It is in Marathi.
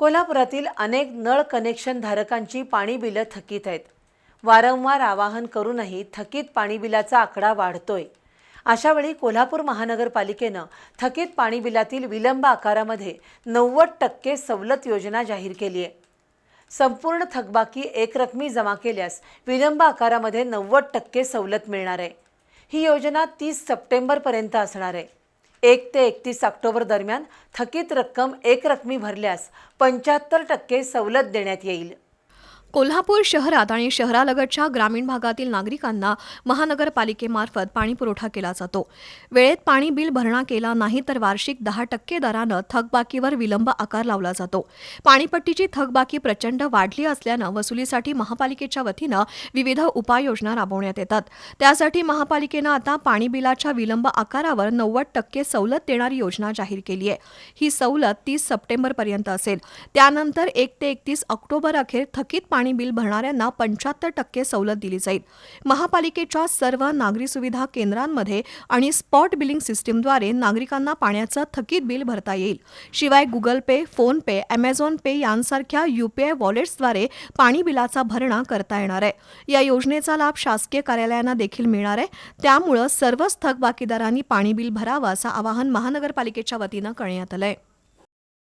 कोल्हापुरातील अनेक नळ कनेक्शन धारकांची पाणी बिलं थकीत आहेत. वारंवार आवाहन करूनही थकीत पाणी बिलाचा आकडा वाढतोय. अशावेळी कोल्हापूर महानगरपालिकेनं थकीत पाणी बिलातील विलंब आकारामध्ये नव्वद टक्के सवलत योजना जाहीर केली आहे संपूर्ण थकबाकी एकरकमी जमा केल्यास विलंब आकारामध्ये नव्वद टक्के सवलत मिळणार आहे. ही योजना तीस सप्टेंबरपर्यंत असणार आहे. एक ते एकतीस ऑक्टोबर दरम्यान थकीत रक्कम एकरकमी भरल्यास पंच्याहत्तर टक्के सवलत देण्यात येईल. कोल्हापूर शहरात आणि शहरालगतच्या ग्रामीण भागातील नागरिकांना महानगरपालिकेमार्फत पाणी पुरवठा केला जातो. वेळेत पाणी बिल भरणा केला नाही तर वार्षिक दहा टक्के दरानं थकबाकीवर विलंब आकार लावला जातो. पाणीपट्टीची थकबाकी प्रचंड वाढली असल्यानं वसुलीसाठी महापालिकेच्या वतीनं विविध उपाययोजना राबवण्यात येतात. त्यासाठी महापालिकेनं आता पाणी बिलाच्या विलंब आकारावर नव्वद टक्के सवलत देणारी योजना जाहीर केली आहे. ही सवलत तीस सप्टेंबरपर्यंत असेल. त्यानंतर एक ते एकतीस ऑक्टोबर अखेर थकीत पाणी बिल भरणाऱ्यांना पंच्याहत्तर टक्के सवलत दिली जाईल. महापालिकेच्या सर्व नागरी सुविधा केंद्रांमध्ये आणि स्पॉट बिलिंग सिस्टीमद्वारे नागरिकांना पाण्याचं थकीत बिल भरता येईल. शिवाय Google Pay PhonePe Amazon Pay यांसारख्या युपीआय वॉलेट्सद्वारे पाणी बिलाचा भरणा करता येणार आहे. या योजनेचा लाभ शासकीय कार्यालयांना देखील मिळणार आहे. त्यामुळं सर्वच थकबाकीदारांनी पाणी बिल भरावं असं आवाहन महानगरपालिकेच्या वतीनं करण्यात आलं आहे